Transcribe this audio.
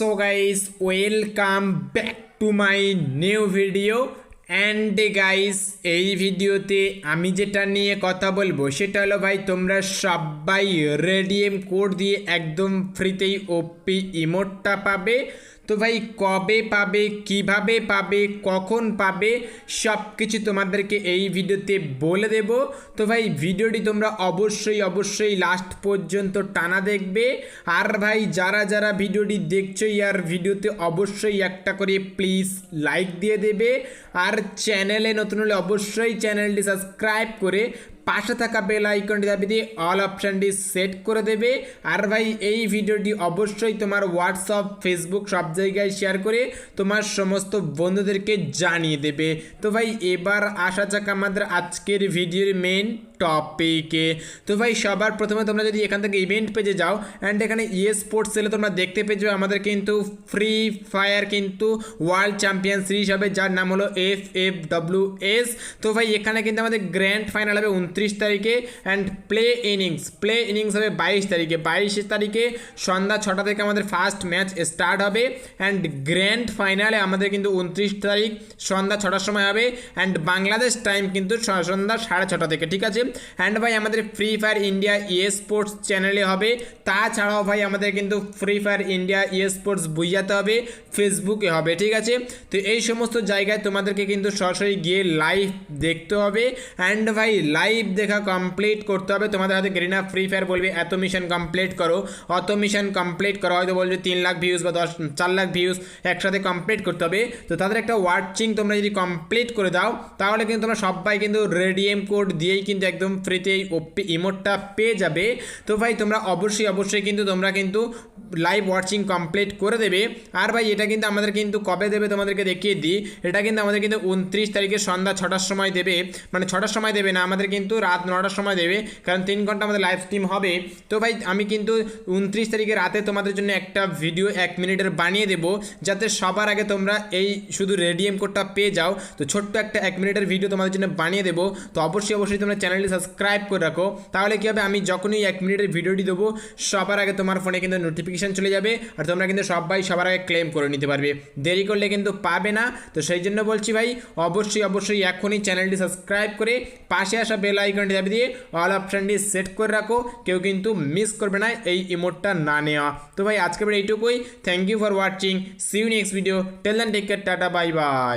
So guys welcome back to my new video and guys এই ভিডিওতে আমি যেটা নিয়ে কথা বলব, সেটা হলো ভাই, তোমরা সবাই রেডিএম কোড দিয়ে একদম ফ্রিতেই ওপি ইমোটটা পাবে। তো ভাই, কবে পাবে, কীভাবে পাবে, কখন পাবে সব কিছু তোমাদেরকে এই ভিডিওতে বলে দেব। তো ভাই, ভিডিওটি তোমরা অবশ্যই অবশ্যই লাস্ট পর্যন্ত টানা দেখবে। আর ভাই, যারা যারা ভিডিওটি দেখছ ইয়ার ভিডিওতে অবশ্যই একটা করে প্লিজ লাইক দিয়ে দেবে। আর চ্যানেলে নতুন হলে অবশ্যই চ্যানেলটি সাবস্ক্রাইব করে পাশে থাকা বেল আইকনটি দাবি দিয়ে অল অপশানটি সেট করে দেবে। আর ভাই, এই ভিডিওটি অবশ্যই তোমার হোয়াটসঅ্যাপ ফেসবুক সব জায়গায় শেয়ার করে তোমার সমস্ত বন্ধুদেরকে জানিয়ে দেবে। তো ভাই, এবার আসা যাক আমাদের আজকের ভিডিওর মেন টপিকে তো ভাই, সবার প্রথমে তোমরা যদি এখান থেকে ইভেন্ট পেজে যাও অ্যান্ড এখানে ইয়ে স্পোর্টস সেলে তোমরা দেখতে পেয়ে যাবে আমাদের কিন্তু ফ্রি ফায়ার কিন্তু ওয়ার্ল্ড চ্যাম্পিয়ন সিরিজ হবে, যার নাম হলো এফ এফ ডব্লিউ এস তো ভাই, এখানে কিন্তু আমাদের গ্র্যান্ড ফাইনাল হবে উনত্রিশ তারিখে and play innings play innings হবে বাইশ তারিখে। বাইশ তারিখে সন্ধ্যা ছটা থেকে আমাদের ফার্স্ট ম্যাচ স্টার্ট হবে অ্যান্ড গ্র্যান্ড ফাইনালে আমাদের কিন্তু উনত্রিশ তারিখ সন্ধ্যা ছটার সময় হবে অ্যান্ড বাংলাদেশ টাইম কিন্তু সন্ধ্যা সাড়ে ছটা থেকে, ঠিক আছে? অ্যান্ড ভাই, আমাদের Free Fire India esports চ্যানেলে হবে। তাছাড়াও ভাই, আমাদের কিন্তু free Fire India esports বুঝাতে হবে ফেসবুকে হবে, ঠিক আছে? তো এই সমস্ত জায়গায় তোমাদেরকে কিন্তু সরাসরি গিয়ে লাইভ দেখতে হবে। অ্যান্ড ভাই লাইভ দেখা কমপ্লিট করতে হবে। তোমাদের হাতে গ্রিনা ফ্রি ফায়ার বলবে, এত মিশন কমপ্লিট করো, অত মিশন কমপ্লিট করো, হয়তো বলবে তিন লাখ ভিউজ বা দশ, চার লাখ ভিউজ একসাথে কমপ্লিট করতে হবে। তো তাদের একটা ওয়াচিং তোমরা যদি কমপ্লিট করে দাও, তাহলে কিন্তু তোমরা সবাই কিন্তু রেডিএম কোড দিয়েই কিন্তু একদম ফ্রিতে ইমোটটা পেয়ে যাবে। তো ভাই, তোমরা অবশ্যই অবশ্যই কিন্তু তোমরা কিন্তু লাইভ ওয়াচিং কমপ্লিট করে দেবে। আর ভাই, এটা কিন্তু আমাদের কিন্তু কবে দেবে তোমাদেরকে দেখিয়ে দিই। এটা কিন্তু আমাদের কিন্তু উনত্রিশ তারিখে সন্ধ্যা ছটার সময় দেবে। মানে ছটার সময় দেবে না, আমাদের কিন্তু রাত নটার সময় দেবে। কারণ তিন ঘণ্টা আমাদের লাইভ স্ট্রিম হবে। তো ভাই, আমি কিন্তু উনত্রিশ তারিখে রাতে তোমাদের জন্য একটা ভিডিও এক মিনিটের বানিয়ে দেবো। যাতে সবার আগে তোমরা এই শুধু রেডিএম কোডটা পেয়ে যাও। তো ছোট্ট একটা এক মিনিটের ভিডিও তোমাদের জন্য বানিয়ে দেবো। তো অবশ্যই অবশ্যই তোমরা চ্যানেলটি সাবস্ক্রাইব করে রাখো। তাহলে কী হবে? আমি যখনই এক মিনিটের ভিডিওটি দেবো, সবার আগে তোমার ফোনে কিন্তু নোটিফিকেশান চলে যাবে আর তোমরা কিন্তু সবাই সবার আগে ক্লেম করে নিতে পারবে। দেরি করলে কিন্তু পাবে না। তো সেই জন্য বলছি ভাই, অবশ্যই অবশ্যই এখনই চ্যানেলটি সাবস্ক্রাইব করে পাশে আসা বেল আইকনটি দাবি দিয়ে অল অপশানটি সেট করে রাখো। কেউ কিন্তু মিস করবে না এই ইমোটটা না নেওয়া। তো ভাই আজকে এইটুকুই। Thank you for watching see you next video till then take care tata bye bye